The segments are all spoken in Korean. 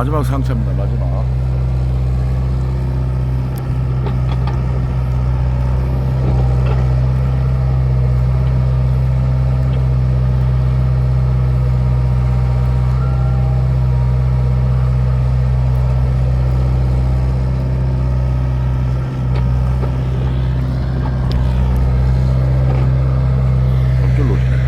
마지막 상차입니다. 마지막. 깜짝 놀랐네.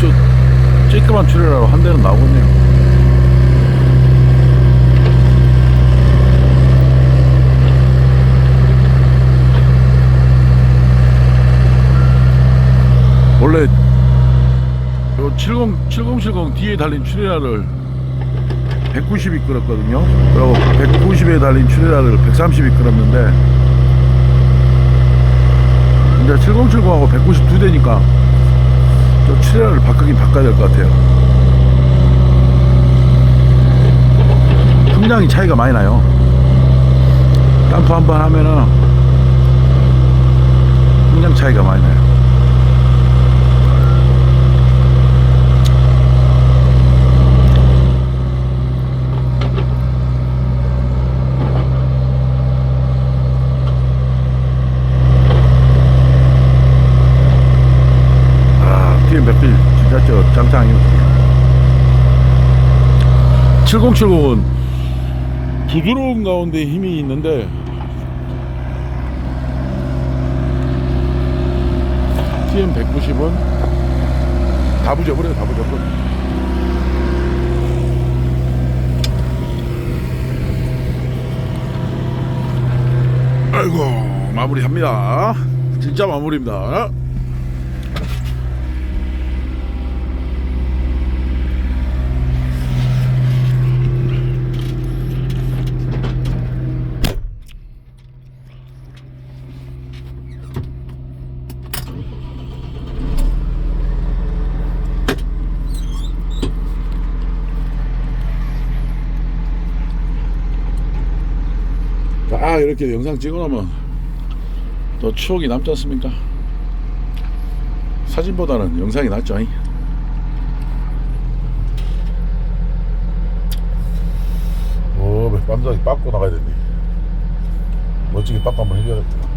저 출혈하고 한 대는 나오겠네요. 원래 요 70, 7070 뒤에 달린 추리라를 190이 끌었거든요. 그리고 190에 달린 추리라를 130이 끌었는데 이제 7070하고 192 되니까 저 추리라를 바꾸긴 바꿔야 될 것 같아요. 풍량이 차이가 많이 나요. 땀프 한 번 하면은 풍량 차이가 많이 나요. 아, TM 100bil 진짜 저 짱짱이요. 7070은 부드러운 가운데 힘이 있는데 TM 190은 다 부져버려요, 다 부져버려. 아이고, 마무리합니다. 진짜 마무리입니다. 아 이렇게 영상 찍어놓으면 또 추억이 남지 않습니까? 사진보다는 영상이 낫죠. 잉? 오, 빰장이 빠고 나가야 되네. 멋지게 빠고 한번 해줘야겠다.